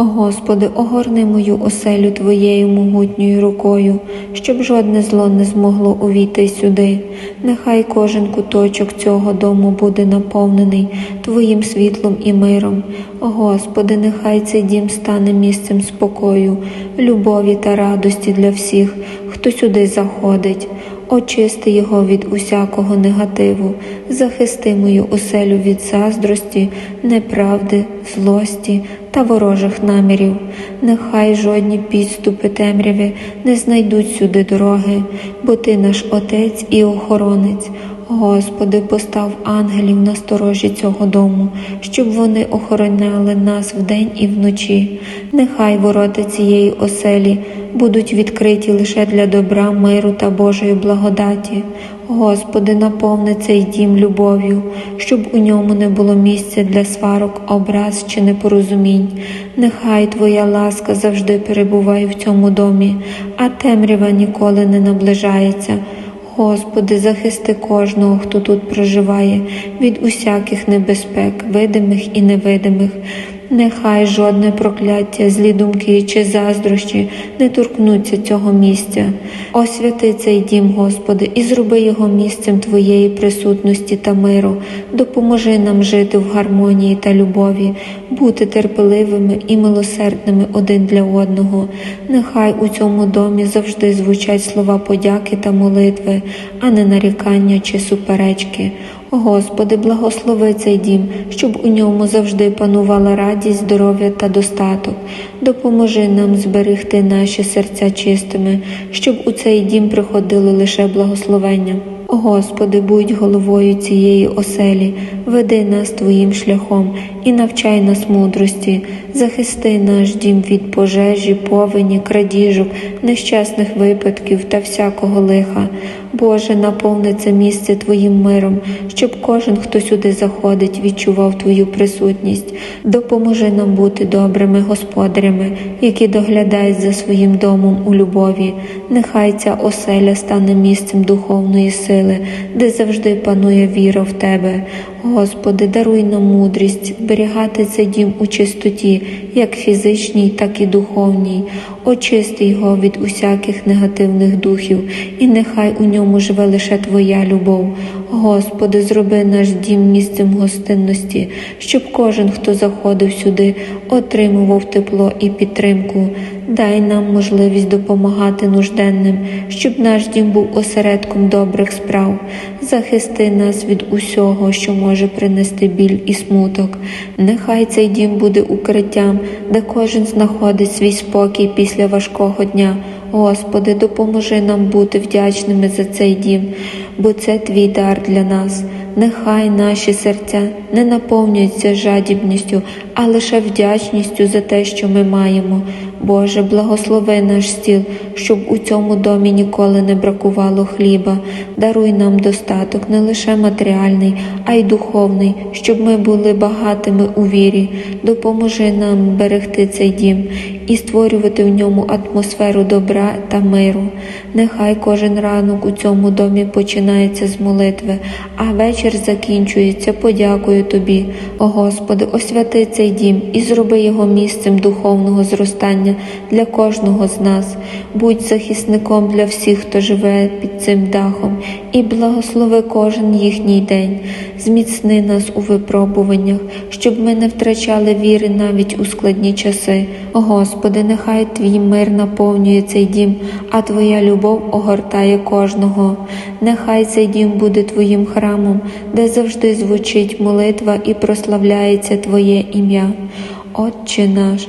Господи, огорни мою оселю Твоєю могутньою рукою, щоб жодне зло не змогло увійти сюди. Нехай кожен куточок цього дому буде наповнений Твоїм світлом і миром. Господи, нехай цей дім стане місцем спокою, любові та радості для всіх, хто сюди заходить. Очисти його від усякого негативу, захисти мою оселю від заздрості, неправди, злості та ворожих намірів. Нехай жодні підступи темряви не знайдуть сюди дороги, бо ти наш Отець і охоронець. Господи, постав ангелів на сторожі цього дому, щоб вони охороняли нас вдень і вночі. Нехай ворота цієї оселі будуть відкриті лише для добра, миру та Божої благодаті. Господи, наповни цей дім любов'ю, щоб у ньому не було місця для сварок, образ чи непорозумінь. Нехай Твоя ласка завжди перебуває в цьому домі, а темрява ніколи не наближається. Господи, захисти кожного, хто тут проживає, від усяких небезпек, видимих і невидимих. Нехай жодне прокляття, злі думки чи заздрощі не торкнуться цього місця. Освяти цей дім, Господи, і зроби його місцем Твоєї присутності та миру. Допоможи нам жити в гармонії та любові, бути терпеливими і милосердними один для одного. Нехай у цьому домі завжди звучать слова подяки та молитви, а не нарікання чи суперечки. Господи, благослови цей дім, щоб у ньому завжди панувала радість, здоров'я та достаток. Допоможи нам зберегти наші серця чистими, щоб у цей дім приходило лише благословення. Господи, будь головою цієї оселі, веди нас Твоїм шляхом і навчай нас мудрості, захисти наш дім від пожежі, повені, крадіжок, нещасних випадків та всякого лиха. Боже, наповни це місце Твоїм миром, щоб кожен, хто сюди заходить, відчував Твою присутність. Допоможи нам бути добрими господарями, які доглядають за своїм домом у любові. Нехай ця оселя стане місцем духовної сили, де завжди панує віра в Тебе. Господи, даруй нам мудрість зберігати цей дім у чистоті, як фізичній, так і духовній. Очисти його від усяких негативних духів, і нехай у ньому живе лише Твоя любов. Господи, зроби наш дім місцем гостинності, щоб кожен, хто заходив сюди, отримував тепло і підтримку. Дай нам можливість допомагати нужденним, щоб наш дім був осередком добрих справ. Захисти нас від усього, що може принести біль і смуток. Нехай цей дім буде укриттям, де кожен знаходить свій спокій після важкого дня. Господи, допоможи нам бути вдячними за цей дім, бо це твій дар для нас. Нехай наші серця не наповнюються жадібністю, а лише вдячністю за те, що ми маємо. Боже, благослови наш стіл, щоб у цьому домі ніколи не бракувало хліба. Даруй нам достаток не лише матеріальний, а й духовний, щоб ми були багатими у вірі. Допоможи нам берегти цей дім і створювати в ньому атмосферу добра та миру. Нехай кожен ранок у цьому домі починається з молитви, а вечір закінчується подякою Тобі. О Господи, освяти цей дім і зроби його місцем духовного зростання для кожного з нас. Будь захисником для всіх, хто живе під цим дахом, і благослови кожен їхній день. Зміцни нас у випробуваннях, щоб ми не втрачали віри навіть у складні часи. О Господи, нехай Твій мир наповнює цей дім, а Твоя любов огортає кожного. Нехай цей дім буде Твоїм храмом, де завжди звучить молитва і прославляється Твоє ім'я. Отче наш,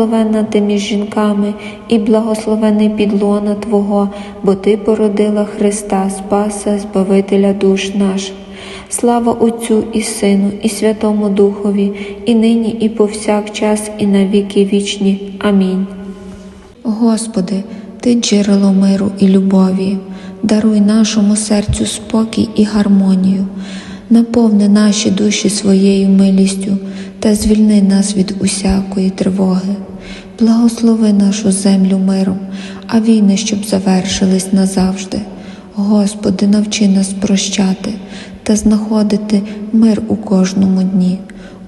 благословенна ти між жінками, і благословений підлона Твого, бо Ти породила Христа, Спаса, Збавителя душ наш. Слава Отцю і Сину, і Святому Духові, і нині, і повсякчас, і на віки вічні. Амінь. Господи, Ти джерело миру і любові, даруй нашому серцю спокій і гармонію, наповни наші душі своєю милістю та звільни нас від усякої тривоги. Благослови нашу землю миром, а війни, щоб завершились назавжди. Господи, навчи нас прощати та знаходити мир у кожному дні.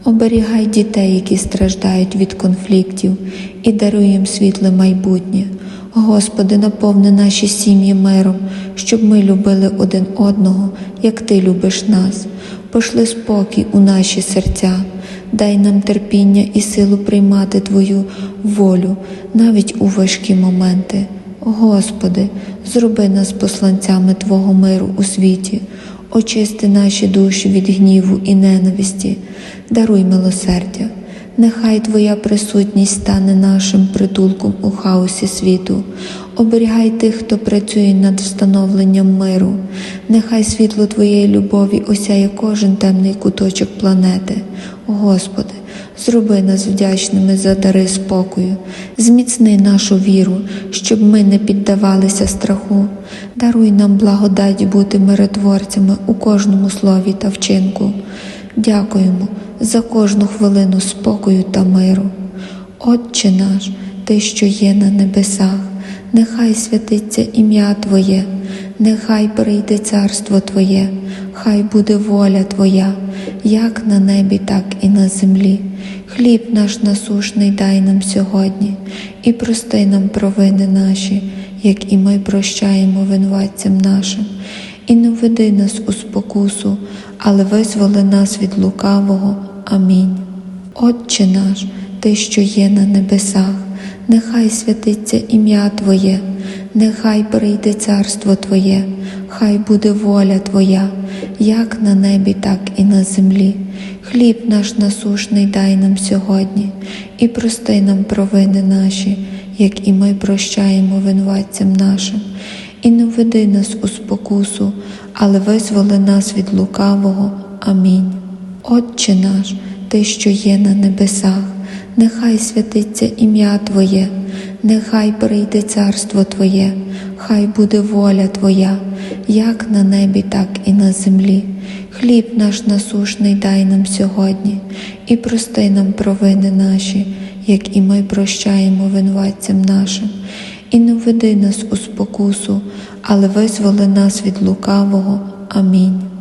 Оберігай дітей, які страждають від конфліктів, і даруй їм світле майбутнє. Господи, наповни наші сім'ї миром, щоб ми любили один одного, як Ти любиш нас. Пошли спокій у наші серця, дай нам терпіння і силу приймати Твою волю навіть у важкі моменти. Господи, зроби нас посланцями Твого миру у світі, очисти наші душі від гніву і ненависті, даруй милосердя. Нехай Твоя присутність стане нашим притулком у хаосі світу. Оберігай тих, хто працює над встановленням миру. Нехай світло Твоєї любові осяє кожен темний куточок планети. Господи, зроби нас вдячними за дари спокою, зміцни нашу віру, щоб ми не піддавалися страху. Даруй нам благодать бути миротворцями у кожному слові та вчинку. Дякуємо за кожну хвилину спокою та миру. Отче наш, Ти, що є на небесах, нехай святиться ім'я Твоє, нехай прийде царство Твоє, хай буде воля Твоя, як на небі, так і на землі. Хліб наш насушний дай нам сьогодні, і прости нам провини наші, як і ми прощаємо винуватцям нашим, і не введи нас у спокусу, але визволи нас від лукавого. Амінь. Отче наш, Ти, що є на небесах, нехай святиться ім'я Твоє, нехай прийде царство Твоє, хай буде воля Твоя, як на небі, так і на землі. Хліб наш насушний дай нам сьогодні, і прости нам провини наші, як і ми прощаємо винуватцям нашим, і не введи нас у спокусу, але визволи нас від лукавого. Амінь. Отче наш, Ти, що є на небесах, нехай святиться ім'я Твоє, нехай прийде царство Твоє, хай буде воля Твоя, як на небі, так і на землі. Хліб наш насушний дай нам сьогодні, і прости нам провини наші, як і ми прощаємо винуватцям нашим, і не введи нас у спокусу, але визволи нас від лукавого. Амінь.